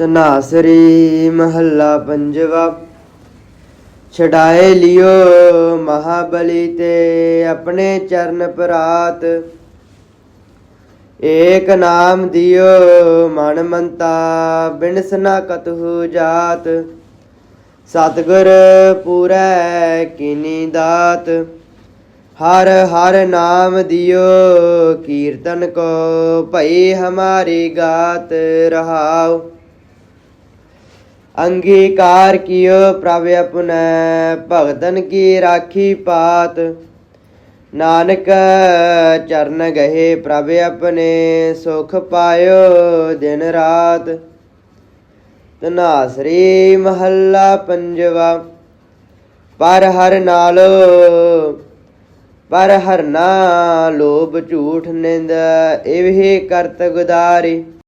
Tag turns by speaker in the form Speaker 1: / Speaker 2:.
Speaker 1: ਤਨਾਸਰੀ ਮਹੱਲਾ ਪੰਜਵਾ। ਛਡਾਏ ਲਿਓ ਮਹਾਬਲੀ ਤੇ ਆਪਣੇ ਚਰਨ ਪਰਾਤ। ਏਕ ਨਾਮ ਦਿਓ ਮਨ ਮੰਤਾ, ਬਿਨਸ ਨਾ ਕਤਹੁ ਜਾਤ। ਸਤਗੁਰ ਪੂਰੈ ਕਿਨੀ ਦਾਤ। ਹਰ ਹਰ ਨਾਮ ਦਿਓ, ਕੀਰਤਨ ਕੋ ਭਈ ਹਮਾਰੀ ਗਾਤ ਰਹਾਉ। ਅੰਗੀਕਾਰ ਕੀਓ ਪ੍ਰਭ ਆਪਣੈ, ਭਗਤਨ ਕੀ ਰਾਖੀ ਪਾਤ। ਨਾਨਕ ਚਰਨ ਗਏ ਪ੍ਰਭ ਆਪਣੇ, ਸੁਖ ਪਾਇਓ ਦਿਨ ਰਾਤ। ਤਨਾਸਰੀ ਮਹੱਲਾ ਪੰਜਵਾ, ਪਰ ਹਰ ਨਾਲੋ, ਪਰ ਹਰਨਾ ਲੋਭ ਝੂਠ ਨਿੰਦ, ਇਹ ਕਰਤ ਗੁਦਾਰੀ।